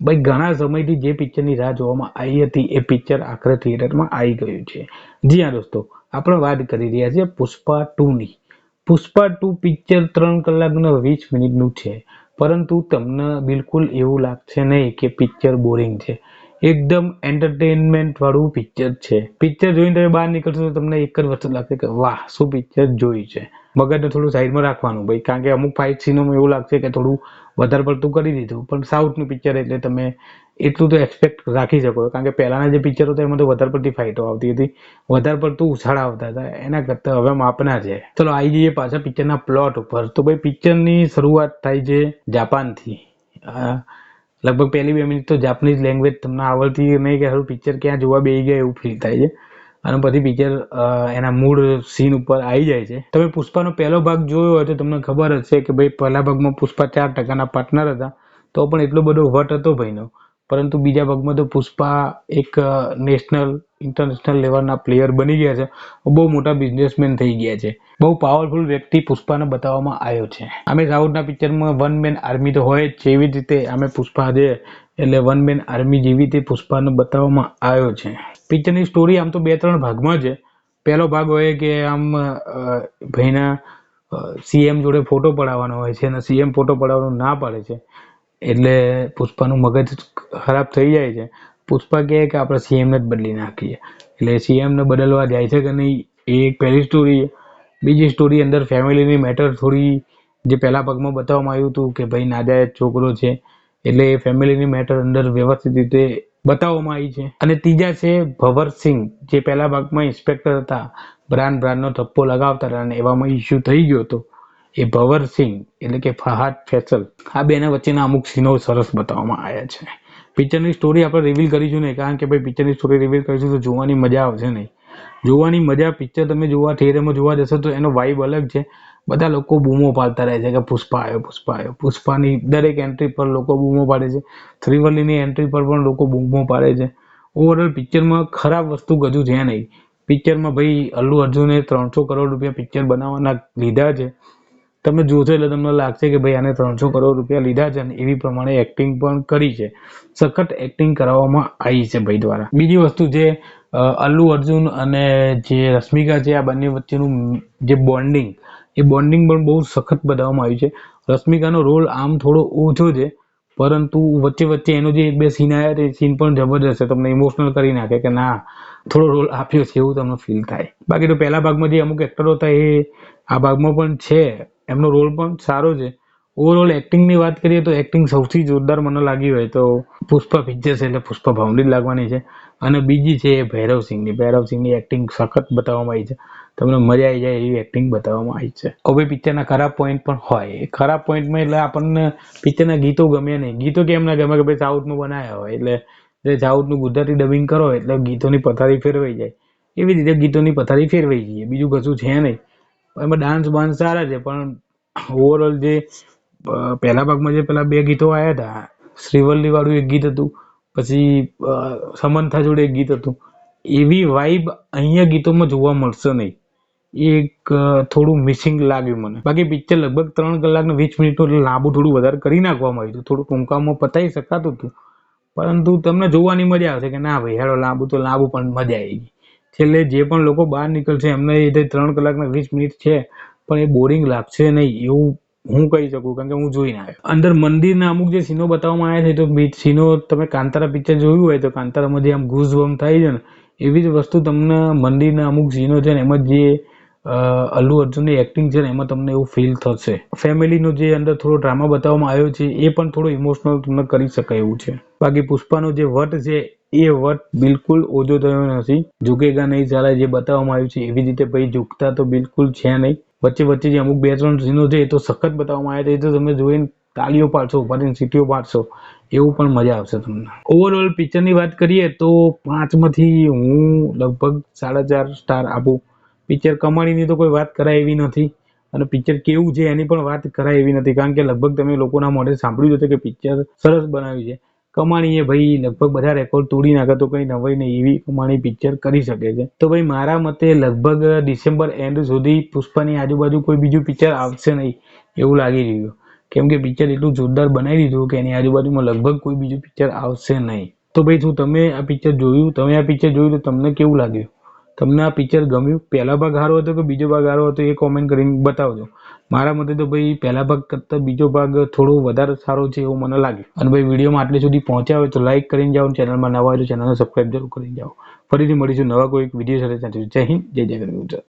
ભાઈ, ઘણા સમયથી જે પિક્ચરની રાહ જોવામાં આવી હતી, એ પિક્ચર આખરે થિયેટરમાં આવી ગયું છે. જી હા દોસ્તો, આપણે વાત કરી રહ્યા છીએ પુષ્પા ટુની. પુષ્પા ટુ પિક્ચર ત્રણ કલાકનો વીસ મિનિટનું છે. પરંતુ તમને બિલકુલ એવું લાગશે નહીં કે પિક્ચર બોરિંગ છે. એકદમ એન્ટરટેનમેન્ટ વાળું પિક્ચર છે. પિક્ચર જોઈને તમે બહાર નીકળશો તો તમને એક જ વસ્તુ લાગશે કે વાહ, શું પિક્ચર જોયું છે. મગજને થોડું સાઈડમાં રાખવાનું ભાઈ, કારણ કે અમુક ફાઇટ સીનોમાં એવું લાગશે કે થોડું વધારે પડતું કરી દીધું. પણ સાઉથનું પિક્ચર એટલે તમે એટલું તો એક્સપેક્ટ રાખી શકો કારણ કે પહેલાના જે પિક્ચરો હતા એમાં તો વધારે પડતી ફાઇટો આવતી હતી. વધારે પડતું ઉછાળા આવતા હતા. એના કરતાં હવે માપના છે. ચલો આવી જઈએ પાછા પિક્ચરના પ્લોટ ઉપર. તો ભાઈ પિક્ચરની શરૂઆત થાય છે જાપાનથી લગભગ પહેલી બે મિનિટ તો જાપાનીઝ લેંગ્વેજ તમને આવડતી નહીં કે સારું પિક્ચર ક્યાં જોવા બેસી ગયા એવું ફીલ થાય છે. અને પછી પિક્ચર એના મૂળ સીન ઉપર આવી જાય છે. તમે પુષ્પાનો પહેલો ભાગ જોયો હોય તો તમને ખબર હશે કે ભાઈ પહેલા ભાગમાં પુષ્પા ચાર ટકાના પાર્ટનર હતા. તો પણ એટલો બધો વટ હતો ભાઈનો. પરંતુ બીજા ભાગમાં તો પુષ્પા એક નેશનલ ઇન્ટરનેશનલ લેવલના પ્લેયર બની ગયા છે. બહુ મોટા બિઝનેસમેન થઈ ગયા છે. બહુ પાવરફુલ વ્યક્તિ પુષ્પાને બતાવવામાં આવ્યો છે. અમે સાઉથના પિક્ચરમાં વન મેન આર્મી તો હોય જ એવી જ રીતે અમે પુષ્પા છે એટલે વન મેન આર્મી જેવી રીતે પુષ્પાને બતાવવામાં આવ્યો છે. પિક્ચરની સ્ટોરી આમ તો બે ત્રણ ભાગમાં છે. પહેલો ભાગ હોય કે આમ ભાઈના સીએમ જોડે ફોટો પડાવવાનો હોય છે અને સીએમ ફોટો પડાવવાનો ના પાડે છે. એટલે પુષ્પાનું મગજ ખરાબ થઈ જાય છે. પુષ્પા કહે કે આપણે સીએમને જ બદલી નાખીએ. એટલે સીએમને બદલવા જાય છે કે નહીં એ એક પહેલી સ્ટોરી બીજી સ્ટોરી અંદર ફેમિલીની મેટર થોડી જે પહેલા ભાગમાં બતાવવામાં આવ્યું હતું કે ભાઈ નાજાયજ છોકરો છે. એટલે એ ફેમિલીની મેટર અંદર વ્યવસ્થિત રીતે બતાવવામાં આવી છે. અને ત્રીજા છે ભવરસિંહ જે પહેલા ભાગમાં ઇન્સ્પેક્ટર હતા. બ્રાન્ડ બ્રાન્ડનો થપ્પો લગાવતા હતા અને એવામાં ઇસ્યુ થઈ ગયો હતો. એ ભવરસિંહ એટલે કે ફહાદ ફેસલ, આ બેના વચ્ચેના અમુક સીનો સરસ બતાવવામાં આવ્યા છે. પિક્ચરની સ્ટોરી આપણે રિવીલ કરીશું નહીં, કારણ કે ભાઈ પિક્ચરની સ્ટોરી રિવીલ કરીશું તો જોવાની મજા આવશે નહીં. જોવાની મજા, પિક્ચર તમે જોવા થિયેટરમાં જોવા જશો તો એનો વાઇબ અલગ છે. બધા લોકો બૂમો પાડતા રહે છે કે પુષ્પા આવ્યો પુષ્પા આવ્યો. પુષ્પાની દરેક એન્ટ્રી પર લોકો બૂમો પાડે છે. શ્રીવલ્લીની એન્ટ્રી પર પણ લોકો બૂમો પાડે છે. ઓવરઓલ પિક્ચરમાં ખરાબ વસ્તુ ગજુ છે નહીં. પિક્ચરમાં ભાઈ અલ્લુ અર્જુને ત્રણસો કરોડ રૂપિયા પિક્ચર બનાવવાના લીધા છે. તમે જોશો એટલે તમને લાગશે કે ભાઈ આને ત્રણસો કરોડ રૂપિયા લીધા છે અને એવી પ્રમાણે એક્ટિંગ પણ કરી છે. સખત એક્ટિંગ કરાવવામાં આવી છે ભાઈ દ્વારા. બીજી વસ્તુ જે અલ્લુ અર્જુન અને જે રશ્મિકા છે, આ બંને વચ્ચેનું જે બોન્ડિંગ એ બોન્ડિંગ પણ બહુ સખત બતાવવામાં આવ્યું છે. રશ્મિકાનો રોલ આમ થોડો ઓછો છે પરંતુ વચ્ચે વચ્ચે એનો જે બે સીન આવ્યા તે સીન પણ જબરજસ્ત તમને ઇમોશનલ કરી નાખે કે ના, થોડો રોલ આપ્યો છે એવું તમને ફીલ થાય. બાકી તો પહેલા ભાગમાં જે અમુક એક્ટરો હતા એ આ ભાગમાં પણ છે. એમનો રોલ પણ સારો છે. ઓવરઓલ એક્ટિંગની વાત કરીએ તો એક્ટિંગ સૌથી જોરદાર મને લાગી હોય તો પુષ્પા છે એટલે પુષ્પા ભાવની જ લાગવાની છે. અને બીજી છે એ ભૈરવસિંહની ભૈરવસિંહની એક્ટિંગ સખત બતાવવામાં આવી છે. તમને મજા આવી જાય એવી એક્ટિંગ બતાવવામાં આવી છે. હવે પિક્ચરના ખરાબ પોઈન્ટ પણ હોય. ખરાબ પોઈન્ટમાં એટલે આપણને પિક્ચરના ગીતો ગમે નહીં. ગીતો કેમ ના ગમે કે ભાઈ સાઉથનું બનાવ્યા હોય. એટલે જે સાઉથનું ગુજરાતી ડબિંગ કરો એટલે ગીતોની પથારી ફેરવાઈ જાય. એવી રીતે ગીતોની પથારી ફેરવાઈ જઈએ. બીજું કશું છે નહીં. એમાં ડાન્સ બાન્સ સારા છે, પણ ઓવરઓલ જે પહેલા ભાગમાં જે પેલા બે ગીતો આવ્યા હતા, શ્રીવલ્લી વાળું એક ગીત હતું, પછી સમંથા જોડે એક ગીત હતું, એવી વાઇબ અહીંયા ગીતોમાં જોવા મળશે નહીં. એક થોડું મિસિંગ લાગ્યું મને. બાકી પિક્ચર લગભગ ત્રણ કલાકને વીસ મિનિટનું લાંબુ થોડું વધારે કરી નાખવામાં આવ્યું હતું. થોડું ટૂંકામાં પતાવી શકાતું હતું. પરંતુ તમને જોવાની મજા આવશે કે ના ભાઈ, હેડો, લાંબુ તો લાંબુ પણ મજા આવી ગઈ. છેલ્લે જે પણ લોકો બહાર નીકળશે એમને એ ત્રણ કલાકના વીસ મિનિટ છે, પણ એ બોરિંગ લાગશે નહીં એવું હું કહી શકું કારણ કે હું જોઈને આવ્યો. અંદર મંદિરના અમુક જે સીનો બતાવવામાં આવ્યા છે, તો સીનો તમે કાંતારા પિક્ચર જોયું હોય તો કાંતારામાં જે આમ ઘૂસ બમ થાય છે ને, એવી જ વસ્તુ તમને મંદિરના અમુક સીનો છે ને, એમાં જે અલ્લુ અર્જુનની એક્ટિંગ છે ને, એમાં તમને એવું ફીલ થશે. ફેમિલીનો જે અંદર થોડો ડ્રામા બતાવવામાં આવ્યો છે, એ પણ થોડો ઇમોશનલ તમને કરી શકાય એવું છે. બાકી પુષ્પાનો જે વટ છે, એ વટ બિલકુલ ઓછો થયો નથી. ઝૂકેગા નહીં ચાલે જે બતાવવામાં આવ્યું છે, એવી રીતે ભાઈ ઝૂકતા તો બિલકુલ છે નહીં. વચ્ચે વચ્ચે જે અમુક બે ત્રણ સીનો છે એ તો સખત બતાવવામાં આવ્યા છે. એ તો તમે જોઈને તાળીઓ પાડશો, ઉપાડીને સીટીઓ પાડશો, એવું પણ મજા આવશે તમને. ઓવરઓલ પિક્ચરની વાત કરીએ તો પાંચમાંથી હું લગભગ સાડા ચાર સ્ટાર આપું. પિક્ચર કમાણીની તો કોઈ વાત કરાય એવી નથી અને પિક્ચર કેવું છે એની પણ વાત કરાય એવી નથી. કારણ કે લગભગ તમે લોકોના મોઢે સાંભળ્યું હતું કે પિક્ચર સરસ બનાવ્યું છે. કમાણીએ ભાઈ લગભગ બધા રેકોર્ડ તોડી નાખે, તો કંઈ નવાઈ નહીં એવી કમાણી પિક્ચર કરી શકે છે. તો ભાઈ મારા મતે લગભગ ડિસેમ્બર એન્ડ સુધી પુષ્પાની આજુબાજુ કોઈ બીજું પિક્ચર આવશે નહીં એવું લાગી રહ્યું કેમ કે પિક્ચર એટલું જોરદાર બનાવી દીધું કે એની આજુબાજુમાં લગભગ કોઈ બીજું પિક્ચર આવશે નહીં. તો ભાઈ શું તમે આ પિક્ચર જોયું? તમે આ પિક્ચર જોયું તો તમને કેવું લાગ્યું? તમને આ પિક્ચર ગમ્યું? પહેલા ભાગ સારો હતો કે બીજો ભાગ સારો હતો એ કોમેન્ટ કરીને બતાવજો. મારા મતે તો ભાઈ પહેલા ભાગ કરતાં બીજો ભાગ થોડો વધારે સારો છે એવું મને લાગે. અને ભાઈ વિડીયોમાં આટલે સુધી પહોંચ્યા હોય તો લાઈક કરીને જાઓ ચેનલમાં નવા હોય તો ચેનલને સબસ્ક્રાઈબ જરૂર કરીને જાઓ. ફરીથી મળીશું નવા કોઈ વીડિયો સાથે. જય હિન્દ, જય જય ગરવી